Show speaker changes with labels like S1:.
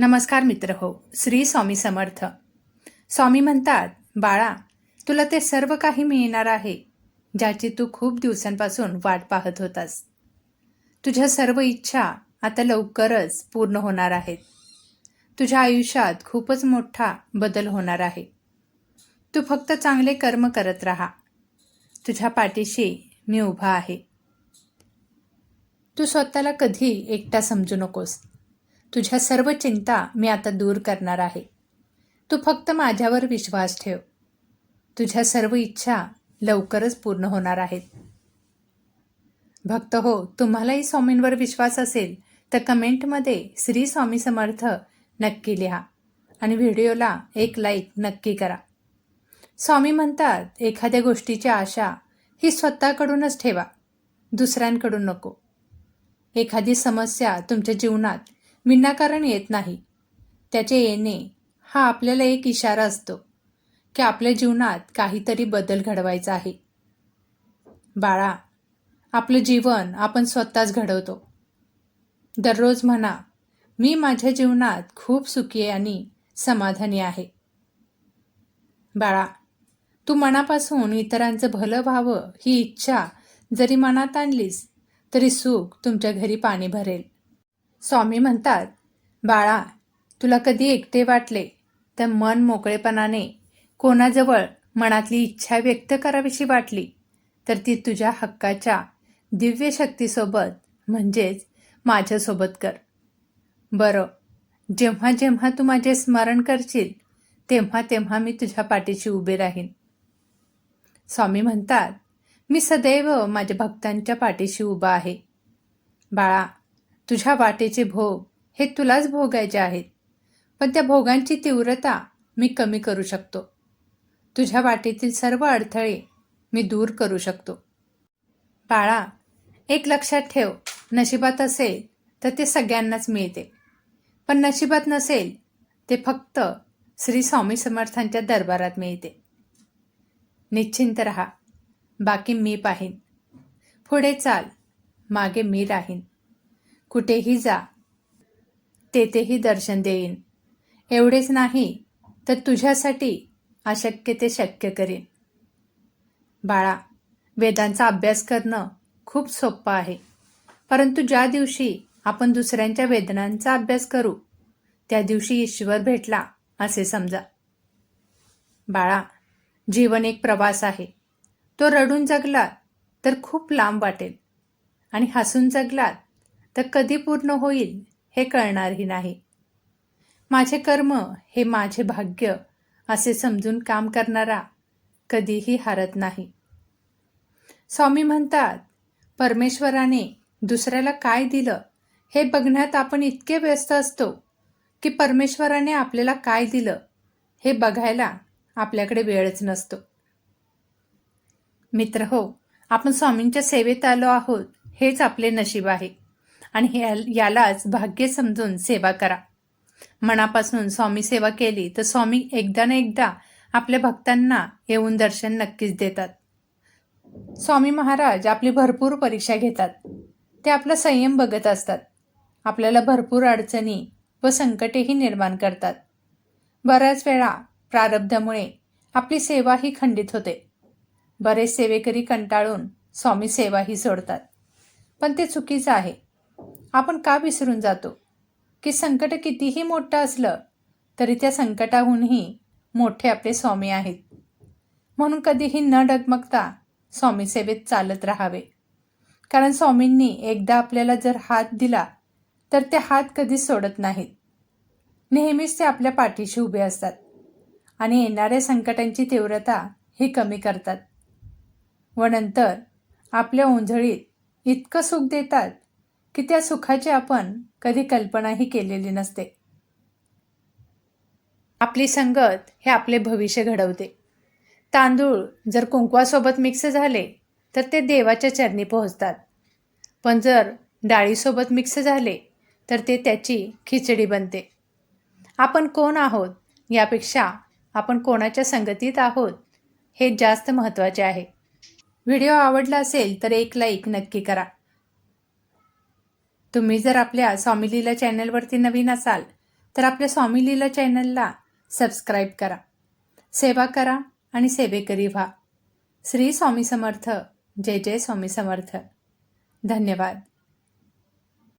S1: नमस्कार मित्र हो श्री स्वामी समर्थ. स्वामी म्हणतात बाळा तुला ते सर्व काही मिळणार आहे ज्याची तू खूप दिवसांपासून वाट पाहत होतास. तुझ्या सर्व इच्छा आता लवकरच पूर्ण होणार आहेत. तुझ्या आयुष्यात खूपच मोठा बदल होणार आहे. तू फक्त चांगले कर्म करत राहा. तुझ्या पाठीशी मी उभा आहे. तू स्वतःला कधी एकटा समजू नकोस. तुझ्या सर्व चिंता मी आता दूर करणार आहे. तू फक्त माझ्यावर विश्वास ठेव. तुझ्या सर्व इच्छा लवकरच पूर्ण होणार आहेत. भक्त हो तुम्हालाही स्वामींवर विश्वास असेल तर कमेंटमध्ये श्री स्वामी समर्थ नक्की लिहा आणि व्हिडिओला एक लाईक नक्की करा. स्वामी म्हणतात एखाद्या गोष्टीची आशा ही स्वतःकडूनच ठेवा दुसऱ्यांकडून नको. एखादी समस्या तुमच्या जीवनात विनाकारण येत नाही. त्याचे येणे हा आपल्याला एक इशारा असतो की आपल्या जीवनात काहीतरी बदल घडवायचा आहे. बाळा आपलं जीवन आपण स्वतःच घडवतो. दररोज म्हणा मी माझ्या जीवनात खूप सुखी आणि समाधानी आहे. बाळा तू मनापासून इतरांचं भलं व्हावं ही इच्छा जरी मनात आणलीस तरी सुख तुमच्या घरी पाणी भरेल. स्वामी म्हणतात बाळा तुला कधी एकटे वाटले तर मन मोकळेपणाने कोणाजवळ मनातली इच्छा व्यक्त करावीशी वाटली तर ती तुझ्या हक्काच्या दिव्य शक्तीसोबत म्हणजेच माझ्यासोबत कर. बरं जेव्हा जेव्हा तू माझे स्मरण करशील तेव्हा तेव्हा मी तुझ्या पाठीशी उभे राहीन. स्वामी म्हणतात मी सदैव माझ्या भक्तांच्या पाठीशी उभा आहे. बाळा तुझ्या वाटेचे भोग हे तुलाच भोगायचे आहेत. पण त्या भोगांची तीव्रता मी कमी करू शकतो. तुझ्या वाटेतील सर्व अडथळे मी दूर करू शकतो. बाळा एक लक्षात ठेव नशिबात असेल तर ते सगळ्यांनाच मिळते. पण नशिबात नसेल ते फक्त श्री स्वामी समर्थांच्या दरबारात मिळते. निश्चिंत रहा बाकी मी पाहीन. पुढे चाल मागे मी राहीन. कुठेही जा. तेथेही दर्शन देईन. एवढेच नाही तर तुझ्यासाठी अशक्य ते शक्य करीन. बाळा वेदांचा अभ्यास करणं खूप सोपं आहे. परंतु ज्या दिवशी आपण दुसऱ्यांच्या वेदनांचा अभ्यास करू त्या दिवशी ईश्वर भेटला असे समजा. बाळा जीवन एक प्रवास आहे. तो रडून जगलात तर खूप लांब वाटेल. आणि हसून जगलात तर कधी पूर्ण होईल हे कळणारही नाही. माझे कर्म हे माझे भाग्य असे समजून काम करणारा कधीही हारत नाही. स्वामी म्हणतात परमेश्वराने दुसऱ्याला काय दिलं हे बघण्यात आपण इतके व्यस्त असतो की परमेश्वराने आपल्याला काय दिलं हे बघायला आपल्याकडे वेळच नसतो. मित्र हो आपण स्वामींच्या सेवेत आलो आहोत हेच आपले नशीब आहे. आणि हे यालाच भाग्य समजून सेवा करा. मनापासून स्वामी सेवा केली तर स्वामी एकदा ना एकदा आपल्या भक्तांना येऊन दर्शन नक्कीच देतात. स्वामी महाराज आपली भरपूर परीक्षा घेतात. ते आपला संयम बघत असतात. आपल्याला भरपूर अडचणी व संकटेही निर्माण करतात. बऱ्याच वेळा प्रारब्धामुळे आपली सेवाही खंडित होते. बरेच सेवेकरी कंटाळून स्वामी सेवाही सोडतात. पण ते चुकीचं आहे. आपण का विसरून जातो? की संकट कितीही मोठं असलं तरी त्या संकटाहूनही मोठे आपले स्वामी आहेत. म्हणून कधीही न डगमगता स्वामी सेवेत चालत राहावे. कारण स्वामींनी एकदा आपल्याला जर हात दिला तर ते हात कधीच सोडत नाहीत. नेहमीच ते आपल्या पाठीशी उभे असतात आणि येणाऱ्या संकटांची तीव्रता ही कमी करतात. व नंतर आपल्या ओंझळीत इतकं सुख देतात की त्या सुखाची आपण कधी कल्पनाही केलेली नसते. आपली संगत हे आपले भविष्य घडवते. तांदूळ जर कुंकवासोबत मिक्स झाले तर ते देवाच्या चरणी पोहोचतात. पण जर डाळीसोबत मिक्स झाले तर ते त्याची खिचडी बनते. आपण कोण आहोत यापेक्षा आपण कोणाच्या संगतीत आहोत हे जास्त महत्त्वाचे आहे. व्हिडिओ आवडला असेल तर एक लाईक नक्की करा. तुम्ही जर आपल्या स्वामी लीला चॅनलवरती नवीन असाल तर आपल्या स्वामी लीला चॅनलला सबस्क्राईब करा सेवा करा आणि सेवेकरी व्हा. श्री स्वामी समर्थ. जय जय स्वामी समर्थ. धन्यवाद.